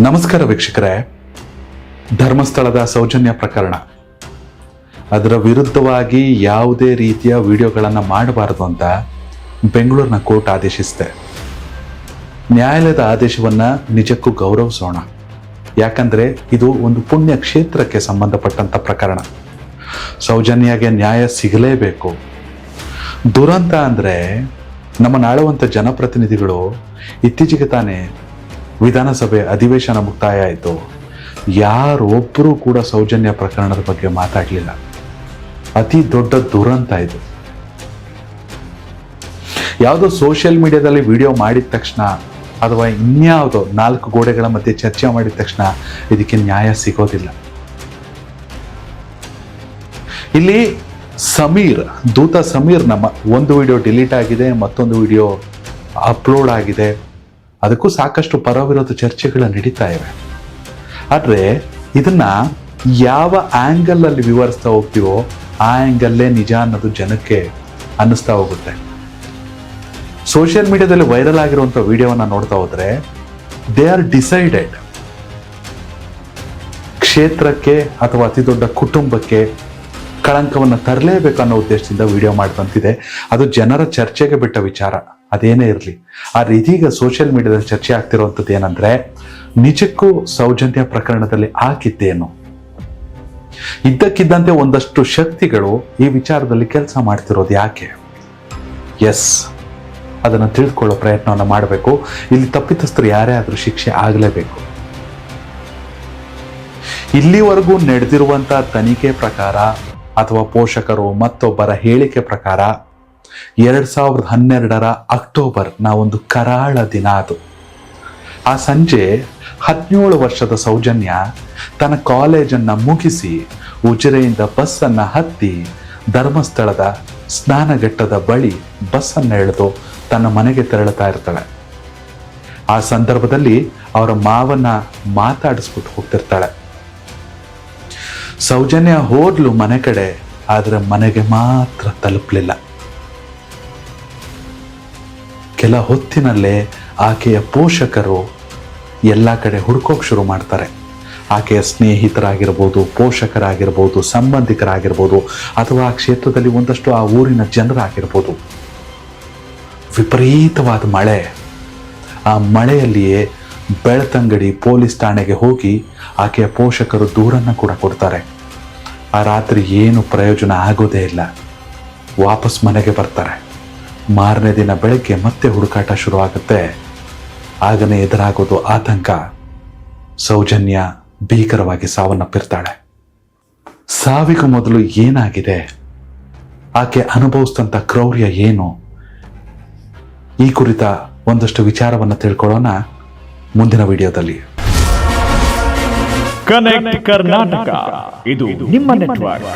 ನಮಸ್ಕಾರ ವೀಕ್ಷಕರೇ. ಧರ್ಮಸ್ಥಳದ ಸೌಜನ್ಯ ಪ್ರಕರಣ. ಅದರ ವಿರುದ್ಧವಾಗಿ ಯಾವುದೇ ರೀತಿಯ ವಿಡಿಯೋಗಳನ್ನು ಮಾಡಬಾರದು ಅಂತ ಬೆಂಗಳೂರಿನ ಕೋರ್ಟ್ ಆದೇಶಿಸಿದೆ. ನ್ಯಾಯಾಲಯದ ಆದೇಶವನ್ನು ನಿಜಕ್ಕೂ ಗೌರವಿಸೋಣ. ಯಾಕಂದರೆ ಇದು ಒಂದು ಪುಣ್ಯ ಕ್ಷೇತ್ರಕ್ಕೆ ಸಂಬಂಧಪಟ್ಟಂಥ ಪ್ರಕರಣ. ಸೌಜನ್ಯಗೆ ನ್ಯಾಯ ಸಿಗಲೇಬೇಕು. ದುರಂತ ಅಂದರೆ ನಮ್ಮ ನಾಳುವಂಥ ಜನಪ್ರತಿನಿಧಿಗಳು ಇತ್ತೀಚೆಗೆ ತಾನೇ ವಿಧಾನಸಭೆ ಅಧಿವೇಶನ ಮುಕ್ತಾಯ ಆಯಿತು. ಯಾರೊಬ್ಬರೂ ಕೂಡ ಸೌಜನ್ಯ ಪ್ರಕರಣದ ಬಗ್ಗೆ ಮಾತಾಡಲಿಲ್ಲ. ಅತಿ ದೊಡ್ಡ ದುರಂತ ಇದು. ಯಾವುದೋ ಸೋಷಿಯಲ್ ಮೀಡಿಯಾದಲ್ಲಿ ವಿಡಿಯೋ ಮಾಡಿದ ತಕ್ಷಣ ಅಥವಾ ಇನ್ಯಾವುದೋ ನಾಲ್ಕು ಗೋಡೆಗಳ ಮಧ್ಯೆ ಚರ್ಚೆ ಮಾಡಿದ ತಕ್ಷಣ ಇದಕ್ಕೆ ನ್ಯಾಯ ಸಿಗೋದಿಲ್ಲ. ಇಲ್ಲಿ ಸಮೀರ್, ದೂತ ಸಮೀರ್ ನಮ್ಮ ಒಂದು ವಿಡಿಯೋ ಡಿಲೀಟ್ ಆಗಿದೆ, ಮತ್ತೊಂದು ವಿಡಿಯೋ ಅಪ್ಲೋಡ್ ಆಗಿದೆ. ಅದಕ್ಕೂ ಸಾಕಷ್ಟು ಪರವಿರೋಧ ಚರ್ಚೆಗಳು ನಡೀತಾ ಇವೆ. ಆದರೆ ಇದನ್ನ ಯಾವ ಆಂಗಲ್ ಅಲ್ಲಿ ವಿವರಿಸ್ತಾ ಹೋಗ್ತೀವೋ ಆ ಆಂಗಲ್ಲೇ ನಿಜ ಅನ್ನೋದು ಜನಕ್ಕೆ ಅನ್ನಿಸ್ತಾ ಹೋಗುತ್ತೆ. ಸೋಷಿಯಲ್ ಮೀಡಿಯಾದಲ್ಲಿ ವೈರಲ್ ಆಗಿರುವಂಥ ವಿಡಿಯೋವನ್ನ ನೋಡ್ತಾ ಹೋದ್ರೆ ದೇ ಆರ್ ಡಿಸೈಡೆಡ್ ಕ್ಷೇತ್ರಕ್ಕೆ ಅಥವಾ ಅತಿ ದೊಡ್ಡ ಕುಟುಂಬಕ್ಕೆ ಕಳಂಕವನ್ನು ತರಲೇಬೇಕು ಅನ್ನೋ ಉದ್ದೇಶದಿಂದ ವಿಡಿಯೋ ಮಾಡ್ತಂತಿದೆ ಅದು ಜನರ ಚರ್ಚೆಗೆ ಬಿಟ್ಟ ವಿಚಾರ. ಅದೇನೇ ಇರಲಿ. ಆದರೆ ಇದೀಗ ಸೋಷಿಯಲ್ ಮೀಡಿಯಾದಲ್ಲಿ ಚರ್ಚೆ ಆಗ್ತಿರುವಂಥದ್ದು ಏನಂದ್ರೆ, ನಿಜಕ್ಕೂ ಸೌಜನ್ಯ ಪ್ರಕರಣದಲ್ಲಿ ಆಗಿದ್ದೇನು ಇದ್ದಕ್ಕಿದ್ದಂತೆ ಒಂದಷ್ಟು ಶಕ್ತಿಗಳು ಈ ವಿಚಾರದಲ್ಲಿ ಕೆಲಸ ಮಾಡ್ತಿರೋದು ಯಾಕೆ? ಎಸ್ ಅದನ್ನು ತಿಳಿದುಕೊಳ್ಳೋ ಪ್ರಯತ್ನವನ್ನು ಮಾಡಬೇಕು. ಇಲ್ಲಿ ತಪ್ಪಿತಸ್ಥರು ಯಾರೇ ಆದರೂ ಶಿಕ್ಷೆ ಆಗಲೇಬೇಕು. ಇಲ್ಲಿವರೆಗೂ ನಡೆದಿರುವಂಥ ತನಿಖೆ ಪ್ರಕಾರ ಅಥವಾ ಪೋಷಕರು ಮತ್ತೊಬ್ಬರ ಹೇಳಿಕೆ ಪ್ರಕಾರ ಎರಡ್ ಸಾವಿರದ ಹನ್ನೆರಡರ ಅಕ್ಟೋಬರ್ನ ಒಂದು ಕರಾಳ ದಿನ ಅದು. ಆ ಸಂಜೆ ಹದಿನೇಳು ವರ್ಷದ ಸೌಜನ್ಯ ತನ್ನ ಕಾಲೇಜನ್ನು ಮುಗಿಸಿ ಉಜಿರೆಯಿಂದ ಬಸ್ಸನ್ನ ಹತ್ತಿ ಧರ್ಮಸ್ಥಳದ ಸ್ನಾನಘಟ್ಟದ ಬಳಿ ಬಸ್ಸನ್ನು ಎಳೆದು ತನ್ನ ಮನೆಗೆ ತೆರಳುತ್ತಾ ಇರ್ತಾಳೆ. ಆ ಸಂದರ್ಭದಲ್ಲಿ ಅವರ ಮಾವನ್ನ ಮಾತಾಡಿಸ್ಬಿಟ್ಟು ಹೋಗ್ತಿರ್ತಾಳೆ. ಸೌಜನ್ಯ ಹೋದ್ಲು ಮನೆ ಕಡೆ, ಆದರೆ ಮನೆಗೆ ಮಾತ್ರ ತಲುಪಲಿಲ್ಲ. ಕೆಲ ಹೊತ್ತಿನಲ್ಲೇ ಆಕೆಯ ಪೋಷಕರು ಎಲ್ಲ ಕಡೆ ಹುಡ್ಕೋಕೆ ಶುರು ಮಾಡ್ತಾರೆ. ಆಕೆಯ ಸ್ನೇಹಿತರಾಗಿರ್ಬೋದು, ಪೋಷಕರಾಗಿರ್ಬೋದು, ಸಂಬಂಧಿಕರಾಗಿರ್ಬೋದು, ಅಥವಾ ಆ ಕ್ಷೇತ್ರದಲ್ಲಿ ಒಂದಷ್ಟು ಆ ಊರಿನ ಜನರಾಗಿರ್ಬೋದು. ವಿಪರೀತವಾದ ಮಳೆ. ಆ ಮಳೆಯಲ್ಲಿಯೇ ಬೆಳ್ತಂಗಡಿ ಪೊಲೀಸ್ ಠಾಣೆಗೆ ಹೋಗಿ ಆಕೆಯ ಪೋಷಕರು ದೂರನ್ನು ಕೂಡ ಕೊಡ್ತಾರೆ. ಆ ರಾತ್ರಿ ಏನು ಪ್ರಯೋಜನ ಆಗೋದೇ ಇಲ್ಲ. ವಾಪಸ್ ಮನೆಗೆ ಬರ್ತಾರೆ. ಮಾರನೇ ದಿನ ಬೆಳಗ್ಗೆ ಮತ್ತೆ ಹುಡುಕಾಟ ಶುರುವಾಗುತ್ತೆ. ಆಗನೇ ಎದುರಾಗೋದು ಆತಂಕ. ಸೌಜನ್ಯ ಭೀಕರವಾಗಿ ಸಾವನ್ನಪ್ಪಿರ್ತಾಳೆ. ಸಾವಿಗೂ ಮೊದಲು ಏನಾಗಿದೆ? ಆಕೆ ಅನುಭವಿಸಿದಂಥ ಕ್ರೌರ್ಯ ಏನು? ಈ ಕುರಿತ ಒಂದಷ್ಟು ವಿಚಾರವನ್ನು ತಿಳ್ಕೊಳ್ಳೋಣ ಮುಂದಿನ ವಿಡಿಯೋದಲ್ಲಿ. ಕನೆಕ್ಟ್ ಕರ್ನಾಟಕ ಇದು ನಿಮ್ಮ ನೆಟ್ವರ್ಕ್